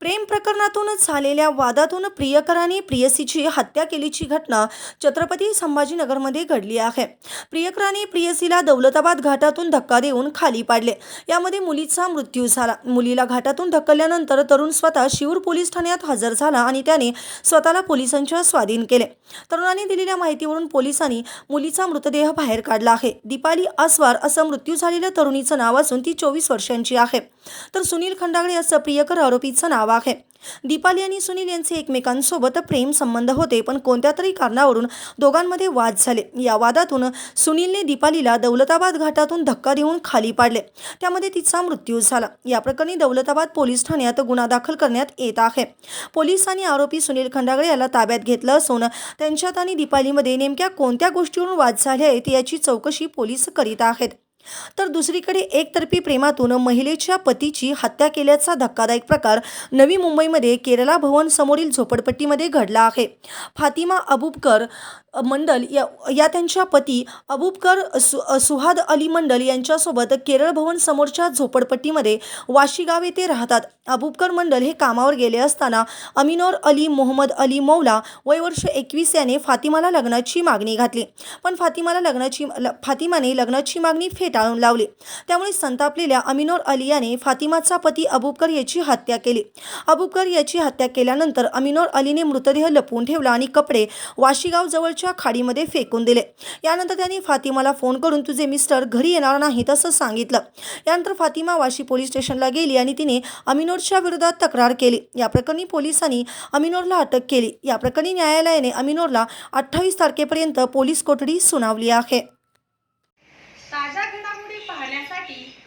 प्रेम प्रकरणातूनच झालेल्या वादातून प्रियकराने प्रियसीची हत्या केलीची घटना छत्रपती संभाजीनगरमध्ये घडली आहे. प्रियकराने प्रियसीला दौलताबाद घाटातून धक्का देऊन खाली पाडले. यामध्ये मुलीचा मृत्यू झाला. मुलीला घाटातून धक्कल्यानंतर तरुण स्वतः शिऊर पोलीस ठाण्यात हजर झाला आणि त्याने स्वतःला पोलिसांच्या स्वाधीन केले. तरुणाने दिलेल्या माहितीवरून पोलिसांनी मुलीचा मृतदेह बाहेर काढला आहे. दीपाली आसवार असं मृत्यू झालेल्या तरुणीचं नाव असून ती चोवीस वर्षांची आहे. तर सुनील खंडागळे असं प्रियकर आरोपीचं नाव आहे. दीपाली आणि सुनील यांचे एकमेकांसोबत प्रेम संबंध होते पण कोणत्या तरी कारणावरून दोघांमध्ये वाद झाले. या वादातून सुनीलने दीपालीला दौलताबाद घाटातून धक्का देऊन खाली पाडले. त्यामध्ये तिचा मृत्यू झाला. या प्रकरणी दौलताबाद पोलीस ठाण्यात गुन्हा दाखल करण्यात येत आहे. पोलिसांनी आरोपी सुनील खंडागळे याला ताब्यात घेतलं असून त्यांच्यात आणि दीपालीमध्ये नेमक्या कोणत्या गोष्टीवरून वाद झाले आहेत याची चौकशी पोलीस करीत आहेत. तर दुसरीकडे एकतर्फी प्रेमातून महिलेच्या पतीची हत्या केल्याचा धक्कादायक प्रकार नवी मुंबईमध्ये केरला भवन समोरील झोपडपट्टीमध्ये घडला आहे. फातिमा अबुबकर मंडल या या त्यांच्या पती अबुबकर सु सुहाद अली मंडल यांच्यासोबत केरळ भवन समोरच्या झोपडपट्टीमध्ये वाशीगाव येथे राहतात. अबुबकर मंडल हे कामावर गेले असताना अमिनोर अली मोहम्मद अली मौला वय वर्ष एकवीस याने फातिमाला लग्नाची मागणी घातली. पण फातिमाला लग्नाची फातिमाने लग्नाची मागणी फेटाळून लावली. त्यामुळे संतापलेल्या अमिनोर अली याने फातिमाचा पती अबुबकर याची हत्या केली. अबुबकर याची हत्या केल्यानंतर अमिनोर अलीने मृतदेह लपवून ठेवला आणि कपडे वाशीगाव जवळच्या खाडीमध्ये फेकून दिले. यानंतर त्यांनी फातिमाला फोन करून तुझे मिस्टर घरी येणार नाहीत असं सांगितलं यानंतर फातिमा वाशी पोलीस स्टेशनला गेली आणि तिने अमिनोरच्या विरोधात तक्रार केली. या प्रकरणी पोलिसांनी अमिनोरला अटक केली. या प्रकरणी न्यायालयाने अमिनोरला अठ्ठावीस तारखेपर्यंत पोलीस कोठडी सुनावली आहे.